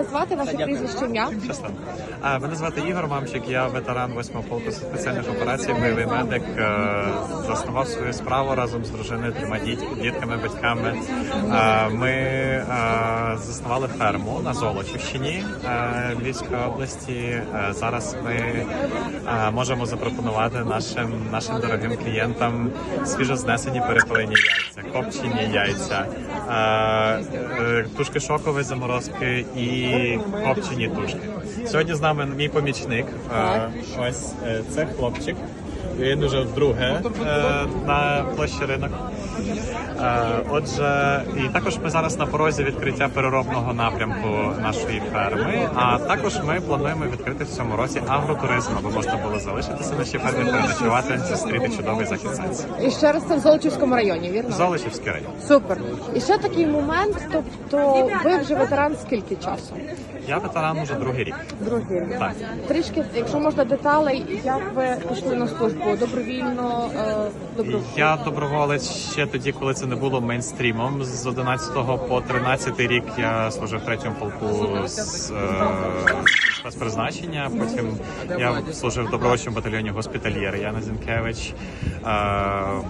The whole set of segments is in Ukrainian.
вас звати? Ваше прізвище ім'я? А, Мене звати Ігор Мамчик, я ветеран 8-го полку спеціальних операцій, бойовий медик. е, Заснував свою справу разом з дружиною, трьома діть- дітками, батьками. Е, Ми е, заснували ферму на Золочівщині е, Львівської області. Е, Зараз ми е, можемо запропонувати нашим нашим дорогим клієнтам свіжознесені перепилені яйця, копчені яйця, е, е, тушки шокової заморозки і копчені тушки. Сьогодні з нами мій помічник. Ось е, це хлопчик. Він уже вдруге е, на площі ринок. Е, Отже, і також ми зараз на порозі відкриття переробного напрямку нашої ферми. А також ми плануємо відкрити в цьому році агротуризм, аби можна було залишитися на нашій фермі, переночувати, зустріти чудовий захід сонця. І ще раз це в Золочівському районі, вірно? Золочівський район. Супер. І ще такий момент. Тобто, ви вже ветеран скільки часу? Я ветеран уже другий рік. Другий. Так. Трішки, якщо можна деталей, як ви пішли на службу? Добровільно, е, добровільно? Я доброволець ще тоді, коли це не було мейнстрімом. З 11 по 13 рік я служив третьому полку з е, спецпризначення. Потім я служив в добровольчому батальйоні госпітальєр Яна Зінкевич. Е,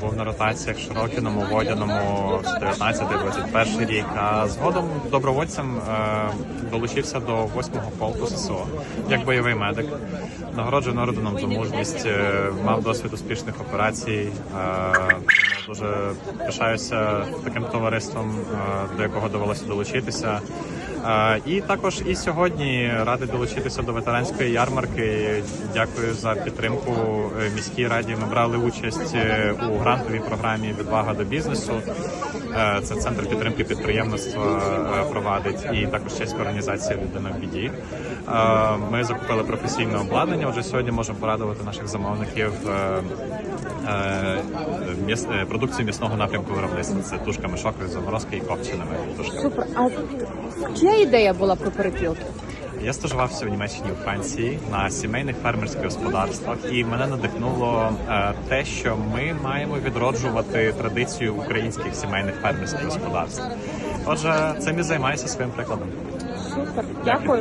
був на ротаціях Широкіному, Водяному з 19-21 рік. А згодом добровольцем е, долучився до 8-го полку ССО як бойовий медик. Нагороджений орденом за мужність, е, мав досвід успішних операцій. Дуже пишаюся таким товариством, е, до якого довелося долучитися. Е, І також і сьогодні радий долучитися до ветеранської ярмарки. Дякую за підтримку е, міській раді. Ми брали участь у грантовій програмі Відвага до бізнесу. Е, Це центр підтримки підприємництва е, провадить і також чеська організація Людина в біді. Е, Ми закупили професійне обладнання. Отже, сьогодні можемо порадувати наших замовників продукцію м'ясного напрямку виробництва. Це тушками шокові, заморозки і копченими тушками. Супер. А чия ідея була про перепілки? Я стажувався в Німеччині у Франції на сімейних фермерських господарствах, і мене надихнуло е, те, що ми маємо відроджувати традицію українських сімейних фермерських господарств. Отже, цим і займаюся своїм прикладом. Супер. Дякую.